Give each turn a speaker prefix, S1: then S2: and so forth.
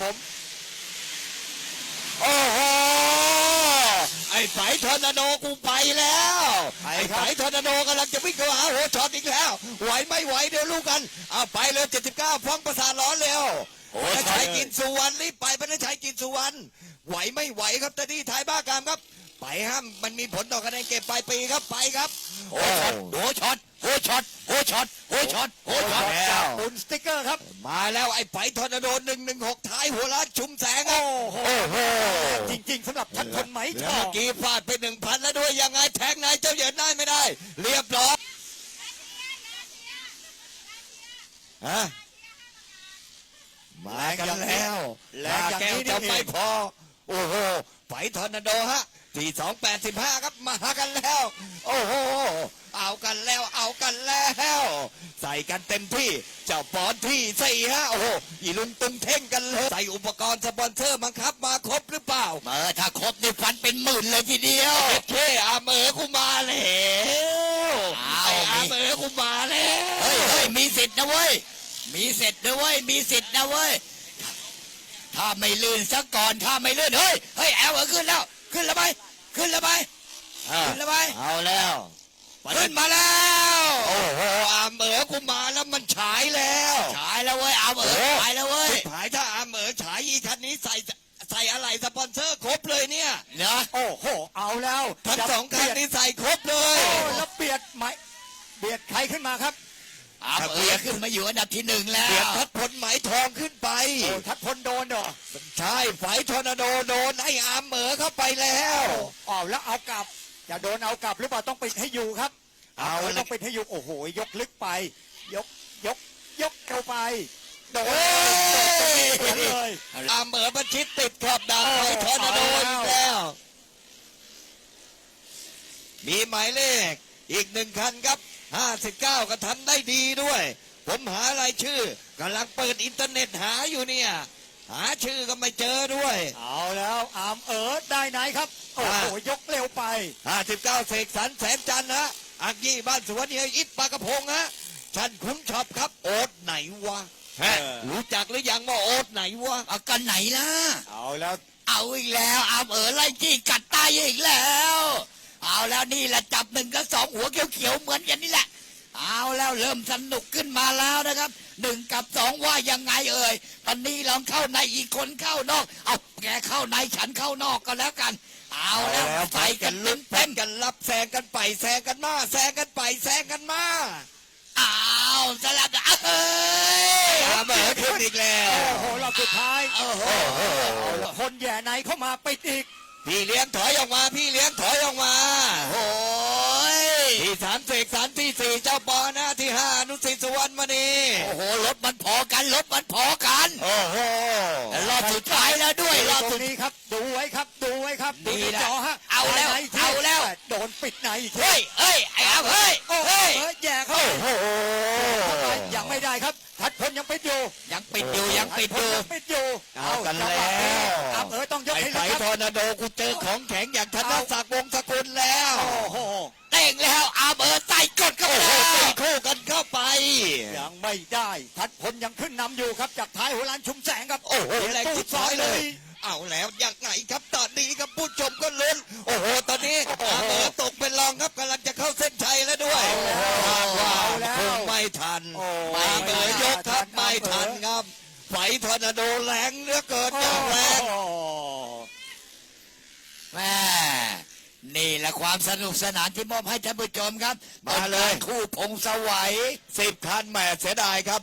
S1: ครับผม
S2: โอ้โห ไอ้ไฝทอร์นาโดกูไปแล้ว
S1: ไป
S2: ไอ้
S1: ค
S2: ไฝ
S1: รับ
S2: ทอร์นาโดกำลังจะวิ่งเข้าหาหัวช็อตอีกแล้ว ไหวไม่ไหวเดี๋ยวรู้กัน เอาไปเลย79ฟ้องประสาทร้อนเร็ว
S1: โอ้
S2: พ
S1: ย
S2: ระชัยกินสุวรรณรีบไปพระชัยกินสุวรรณ ไหวไม่ไหวครับตอนนี้ถ่ายบ้ากามครับ ไปห้ามมันมีผลต่อคะแนนเก็บปลายปีครับไปครับ
S3: โอ้ช็อตโอ้ช็อตโอ้ช็อตโอ้ช็อตโอ้ ช็อตโอ้ช็อต
S2: แล้ว
S1: จากปุ่นสติ๊กเกอร์ครับ
S2: มาแล้วไอ้ไฝทอร์นาโดหนึ่งหนึ่งหกท้ายหัวล้านชุมแสงครับ
S1: โอ้โห
S2: โอ้โห
S1: จริงๆสำหรับท่านพลไหมช
S2: แล้ว
S1: อ
S2: เมื่อกี้ฟาดไปหนึ่งพันแล้วด้วยยังไงแทงนายเจ้าเหยินได้ไม่ได้ เรียบร้อยฮะมากันแล้ว
S1: แร
S2: ลาง
S1: อย่าง
S2: แก้ว
S1: นี้
S2: จะ
S1: นี่เอ
S2: ไม่
S1: ง
S2: พอ โอ้โหไฟทอร์นาโดฮะ สี่สองแปดสิบห้าครับมากันแล้ว โอ้โหเอากันแล้วเอากันแล้ว ใส่กันเต็มที่ เจ้าปอนที่สี่ฮะโอ้โหอีลุงตึงเท่งกันเลย ใส่อุปกรณ์สปอนเซอร์บังคับมาครบหรือเปล่า
S3: เออถ้าครบนี่ฟันเป็นหมื่นเลยทีเดียว
S2: เอ็ดเอาเมอกูมาแล้ว
S3: เอา
S2: อาเมอกูมาแล้ว
S3: เฮ้ยเฮ้ยมีสิทธิ์นะเว้ยมีสิทธิ์นะเว้ยมีสิทธิ์นะเว้ยถ้าไม่ลื่นซะก่อนถ้าไม่ลื่นเฮ้ยเฮ้ยแอลเออขึ้นแล้ว นแล้วไหมขึ้นแล้วไหม
S2: อะ
S3: ขึ้นแล้วไหม
S2: เอาแล้ว
S3: ขึ้นมาแล้ว
S2: โอ้โหอาเมอกูมาแล้วมันฉายแล้ว
S3: ฉายแล้วเว้ยเอาเออฉายแล้วเว้ย
S2: ฉายถ้าอาเมอฉายอีคันนี้ใส่ใส่อะไรสปอนเซอร์ครบเลยเนี่ย
S3: เนาะ
S1: โอ้โหเอาแล้ว
S2: ทั้ง
S1: จะ
S2: สองคัน
S1: เบียด
S2: นี้ใส่ครบเลย
S1: โอ้แล้วเบียดไหมเบียดใครขึ้นมาครับ
S3: เอาเออขึ้นมาอยู่อันดับที่หนึ่งแล้
S2: เบียด
S3: ว
S2: ทัดพลไหมทองขึ้นไป
S1: โอ้ทัด
S2: ใช่ไฟทอร์นาโดโดนไอ้อาเมอเข้าไปแล้ว
S1: อ๋อแล้วเอากลับจะโดนเอากลับหรือเปล่าต้องปิดให้อยู่ครับ
S2: เอา
S1: เอา
S2: เลย
S1: ต้องปิดให้อยู่โอ้โห ยกลึกไป ยกยก ยกเข้าไปโดน
S2: เฮ้ย
S1: โดนเลย
S2: อาเหมือประชิดติดขอบดาบ
S1: โอ้
S2: ไฟทอร์นาโด
S1: เอา
S2: อีกแล้ว มีหมายเลขอีกหนึ่งคันครับ 59 ก็ทำได้ดีด้วย ผมหารายชื่อกำลังเปิดอินเทอร์เน็ตหาอยู่เนี่ย หาชื่อก็ไม่เจอด้วย
S1: เอาแล้วอามเอิร์ธได้ไหนครับ โอ้โห ยกเร็วไป
S2: 59 เสกสรรแสนจันทร์ฮะอักยี่บ้านสวนเฮียอิปปากระพงฮะชันคุ้มชอบครับ โอ๊ตไหนวะฮะ
S1: เออ
S2: รู้จักหรือยังว่าโอ๊ตไหนวะ
S3: เอากันไหนล่ะ
S1: เอาแล้ว
S3: เอาอีกแล้วเอาเออไล่จี้กัดตายอีกแล้ว เอาแล้วนี่แหละจับหนึ่งกับสองหัวเขียวๆเหมือนกันนี่แหละ เอาแล้วเริ่มสนุกขึ้นมาแล้วนะครับหนึ่งกับสองว่ายังไงเอ่ยตอนนี้ลองเข้าในอีกคนเข้านอก เอาแกเข้าในฉันเข้านอกก็แล้วกัน เอาแล้วใส่กัน
S2: ลุ้
S3: ลุ้
S2: น
S3: น
S2: เต้
S3: เต็
S2: น
S3: ม
S2: กันรับแซงกันไปแซงกันมาแซงกันไปแซงกันมา
S3: เอาสลับกันเอ้ย
S2: อาเบอร์ขึ้นอีกแล้ว
S1: โอ้โหรอบสุดท้าย
S3: โอ้โห
S1: เอาละคนแย่ในเข้ามาปิดอีก
S2: พี่เลี้ยงถอยออกมา พี่เลี้ยงถอยออกมา
S3: โอ้ย
S2: ที่สามเสกสารที่สี่เจ้าปอนะที่ห้าอนุสิทธิ์สุวรรณมณี
S3: โอ้โหรถมันพอกันรถมันพอกัน
S2: โอ้โห
S3: รอบสุดท้ายแล้วด้วยรอบ
S1: ตร
S3: สุ
S1: ง
S3: ด
S1: นี้ครับ ดูไว้ครับ ดูไว้ครับดู
S3: นี่
S1: ใน
S3: แหละ
S1: จอฮะ
S3: เอาแล้ว
S1: ไหนที่
S3: เอาแล้ว
S1: โดนปิดในอีกที
S3: เฮ้ยเฮ้ยไอ้เอาเฮ้ย
S1: โอ้โห
S3: เฮ้ย
S1: เอ้ยแย่เข้า
S2: โอ้
S1: ไป
S2: โห
S1: ยังไม่ได้ครับทัดพลยังปิดอยู่
S3: ยังปิดอยู่ยังปิดอยู่
S1: ยังปิดอยู่
S2: เอากัน
S1: จังห
S2: แล้วะ
S1: นี้อับเออต้องยก
S2: ไอ้
S1: ให้
S2: ไฟ
S1: เลยค
S2: ท
S1: รับ
S2: อร์นาโดกูเจอของแข็งอย่างธนศักดิ์วงศ์สกุลแล้ว
S1: โอ้โห
S3: เต่งแล้วเอาเบอร์ใส่กดเข้า
S2: โอ้
S3: ไป
S2: โห
S3: แล้ว
S2: ตีคู่กันเข้าไป
S1: ยังไม่ได้ ทัดพลยังขึ้นนำอยู่ครับจากท้ายหัวลานชุมแสงครับ
S2: โอ้โหแรง
S1: ตู้
S2: ที่ซอยเลย เอาแล้วยังไงครับตอนนี้ครับผู้ชมก็ลุ้นโอ้โห ตอนนี้อาเบอร์ตกเป็นรองครับกำลังจะเข้าเส้นชัยแล้วด้วยทางว่าคงไม่ทัน
S1: โอ้
S2: อาเบอร์ยกครับไม่ทันครับ ไฟทอร์นาโดแรงเหลือเกินอย่างแรง
S1: โอ้
S3: แม่นี่แหละ ความสนุกสนานที่มอบให้ท่านผู้ชมครับ
S2: มาเลย
S3: เป็นกรคู่พงสวัย
S2: สิบคันแหม่เสียดายครับ